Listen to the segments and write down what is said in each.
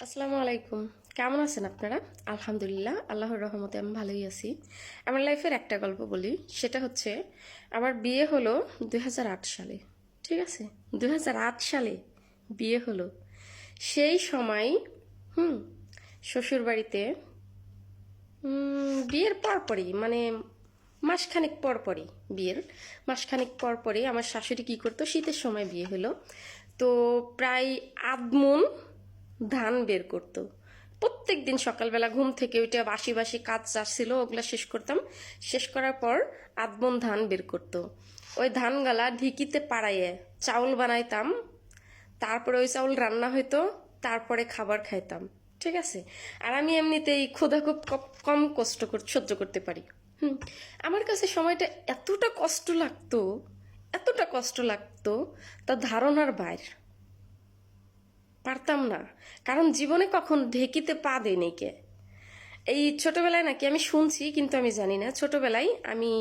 আসসালামু আলাইকুম। কেমন আছেন আপনারা? আলহামদুলিল্লাহ আল্লাহর রহমতে আমি ভালোই আছি। আমার লাইফের একটা গল্প বলি সেটা হচ্ছে আমার বিয়ে হলো দু হাজার আট সালে ঠিক আছে? দু হাজার আট সালে বিয়ে হলো। সেই সময় হুম শ্বশুর বাড়িতে উম, বিয়ের পরপরই মানে মাসখানেক পরপরই বিয়ের মাসখানেক পরপরই আমার শাশুড়ি কি করতো? শীতের সময় বিয়ে হলো। তো প্রায় আধমন ধান বের করতো। প্রত্যেক দিন সকালবেলা ঘুম থেকে ওইটা বাসি বাসি কাজ চাষ ছিল ওগুলা শেষ করতাম। শেষ করার পর আধমন ধান বের করতো। ওই ধানগালা ঢিকিতে পাড়াইয়ে চাউল বানাইতাম। তারপরে ওই চাউল রান্না হইতো, তারপরে খাবার খাইতাম। ঠিক আছে? আর আমি এমনিতেই ক্ষুধা খুব কম কষ্ট সহ্য করতে পারি। হুম, আমার কাছে সময়টা এতটা কষ্ট লাগতো, এতটা কষ্ট লাগতো, তা ধারণার বাইর। পারতাম না। কারণ জীবনে কখন ঢেকিতে পা দেয়নি কে। এই ছোটবেলায় নাকি আমি শুনছি, কিন্তু আমি জানি না। ছোটবেলায় আমি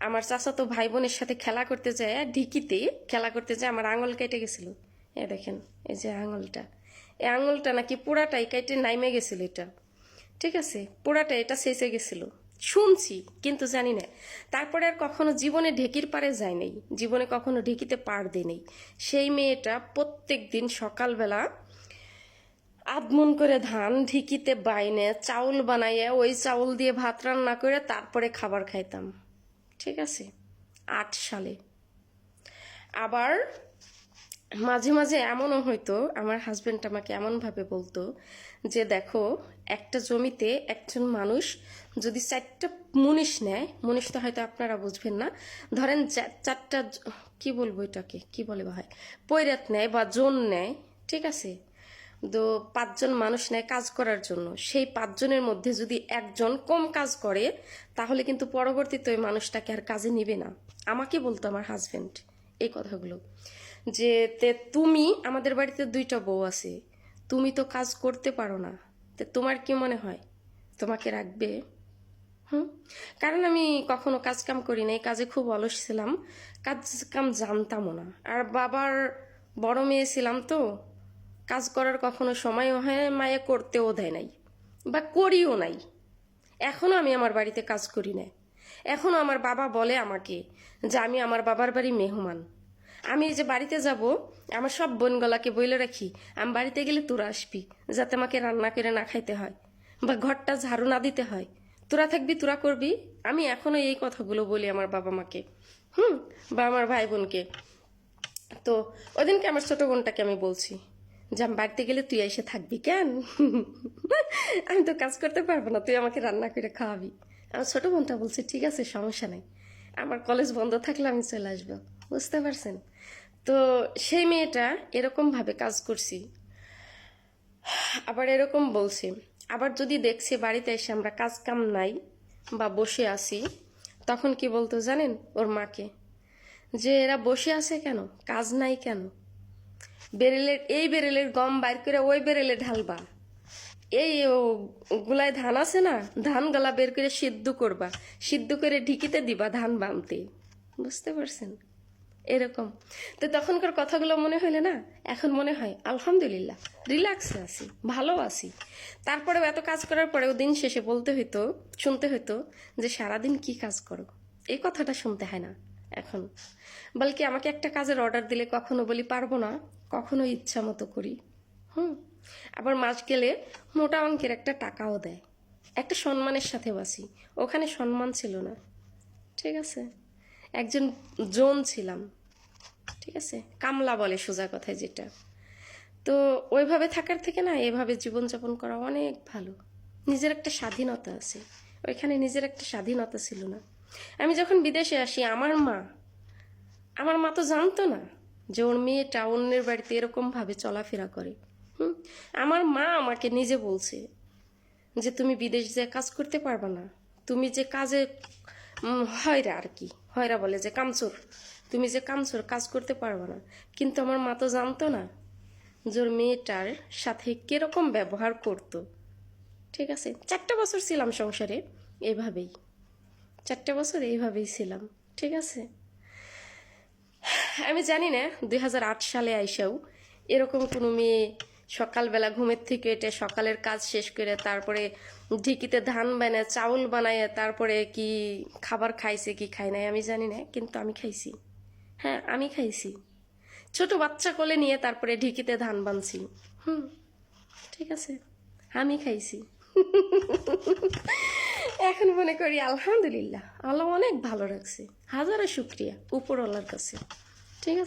আমার চাচাতো ভাই বোনের সাথে খেলা করতে যাই, ঢিকিতে খেলা করতে যাই, আমার আঙুল কেটে গেছিল। এ দেখেন, এই যে আঙুলটা। এই আঙুলটা নাকি পুরাটাই কেটে নাইমে গেছিল এটা। ঠিক আছে পুরাটা এটা শেষে গেছিল। শুনছি, কিন্তু জানি না। তারপরে আর কখনো জীবনে ঢেকির পারে যায় নাই। জীবনে কখনো ঢেকিতে পার দেয় নেই। সেই মেয়েটা প্রত্যেক দিন সকালবেলা আধমন করে ধান ঢিকিতে বাইনে, চাউল বানাইয়ে, ওই চাউল দিয়ে ভাত রান্না করে তারপরে খাবার খাইতাম। ঠিক আছে? আট সালে। আবার মাঝে মাঝে এমনও হয়তো আমার হাজবেন্ড আমাকে এমনভাবে বলতো যে, দেখো, একটা জমিতে একজন মানুষ যদি চারটা মুনিশ নেয়, মুনিশ তো হয়তো আপনারা বুঝবেন না, ধরেন চারটা কি বলব এটাকে? কি বলে ভাই? পৈরাত নেয় বা জোন নেয়। ঠিক আছে? তো পাঁচজন মানুষ নেয় কাজ করার জন্য। সেই পাঁচজনের মধ্যে যদি একজন কম কাজ করে, তাহলে কিন্তু পরবর্তীতে ওই মানুষটাকে আর কাজে নিবে না। আমাকে বলতো আমার হাজব্যান্ড এই কথাগুলো যে, তে তুমি, আমাদের বাড়িতে দুইটা বউ আছে, তুমি তো কাজ করতে পারো না। তে তোমার কি মনে হয়? তোমাকে রাখবে? হুম? কারণ আমি কখনো কাজ কাম করি নাই কাজে খুব অলস ছিলাম। কাজ কাম জানতামও না। আর বাবার বড় মেয়ে ছিলাম তো কাজ করার কখনো সময়ও হয় মায়ে করতেও দেয় নাই বা করিও নাই। এখনও আমি আমার বাড়িতে কাজ করি না এখনও আমার বাবা বলে আমাকে যে আমি আমার বাবার বাড়ি মেহমান। আমি যে বাড়িতে যাব, আমার সব বোনগলাকে বইলে রাখি, আমি বাড়িতে গেলে তোরা আসবি, যাতে আমাকে রান্না করে না খাইতে হয় বা ঘরটা ঝাড়ু না দিতে হয়। তোরা থাকবি, তোরা করবি। আমি এখনও এই কথাগুলো বলি আমার বাবা মাকে, হুম, বা আমার ভাই বোনকে। তো ওদিনকে আমার ছোট বোনটাকে আমি বলছি। আমি বাড়িতে গেলে তুই এসে থাকবি কেন? আমি তো কাজ করতে পারব না, তুই আমাকে রান্না করে খাওয়াবি। আমার ছোট বোনটা বলছে, ঠিক আছে, সমস্যা নাই। আমার কলেজ বন্ধ থাকলে আমি চলে আসব। বুঝতে পারছেন? তো সেই মেয়েটা এরকম ভাবে কাজ করছি। আবার এরকম বলছে, আবার যদি দেখছি বাড়িতে এসে আমরা কাজ কাম নাই বা বসে আছি, তখন কি বলতো জানেন ওর মাকে? যে এরা বসে আছে কেন? কাজ নাই কেন? বেরেলের, এই বেরেলের গম বাইর করে ওই বেরেলে ঢালবা। এই গুলায় ধান আছে না, ধান গলা বের করে সিদ্ধ করবা। সিদ্ধ করে ঢিকিতে দিবা ধান বানতে বুঝতে পারছেন? এরকম। তো তখনকার কথাগুলো মনে হইলে না, এখন মনে হয়, আলহামদুলিল্লাহ, রিল্যাক্সে আছি, ভালো আছি। তারপরেও এত কাজ করার পরেও দিন শেষে বলতে হইতো, শুনতে হইতো যে সারাদিন কি কাজ করো? এই কথাটা শুনতে হয় না। এখন। বলকি, আমাকে একটা কাজের অর্ডার দিলে কখনো বলি, পারব না কখনো ইচ্ছা মতো করি। হুম। আবার মাস গেলে মোটা অঙ্কের একটা টাকাও দেয়। একটা সম্মানের সাথে বাসি ওখানে সম্মান ছিল না। ঠিক আছে? একজন জোন ছিলাম। ঠিক আছে? কামলা বলে সোজা কথায় যেটা। তো ওইভাবে থাকার থেকে না, এভাবে জীবনযাপন করা অনেক ভালো। নিজের একটা স্বাধীনতা আছে। ওইখানে নিজের একটা স্বাধীনতা ছিল না। আমি যখন বিদেশে আসি, আমার মা আমার মা তো জানতো না যে ওর মেয়েটা অন্যের বাড়িতে এরকমভাবে চলাফেরা করে। হুম? আমার মা আমাকে নিজে বলছে যে, তুমি বিদেশ যে কাজ করতে পারবে না। তুমি যে কাজে হয়রা আর কি, হয়রা বলে যে, কামচোর। তুমি যে কামচোর, কাজ করতে পারবে না। কিন্তু আমার মা তো জানতো না যে ওর মেয়েটার সাথে কীরকম ব্যবহার করতো। ঠিক আছে? চারটা বছর ছিলাম সংসারে এভাবেই। চারটা বছর এইভাবেই ছিলাম, ঠিক আছে? আমি জানি না দু হাজার আট সালে আইসাও, এরকম কোনো মেয়ে সকালবেলা ঘুমের থেকে এটে সকালের কাজ শেষ করে তারপরে ঢিকিতে ধান বানায়, চাউল বানায়, তারপরে কি খাবার খাইছে, কি খাই নাই আমি জানি না, কিন্তু আমি খাইছি। হ্যাঁ আমি খাইছি। ছোট বাচ্চা কোলে নিয়ে তারপরে ঢিকিতে ধান বানছি। হুম, ঠিক আছে, আমি খাইছি। এখন মনে করি আলহামদুলিল্লাহ আল্লাহ অনেক ভালো রাখছে। হাজারো শুক্রিয়া উপরওয়ালার কাছে। ঠিক আছে?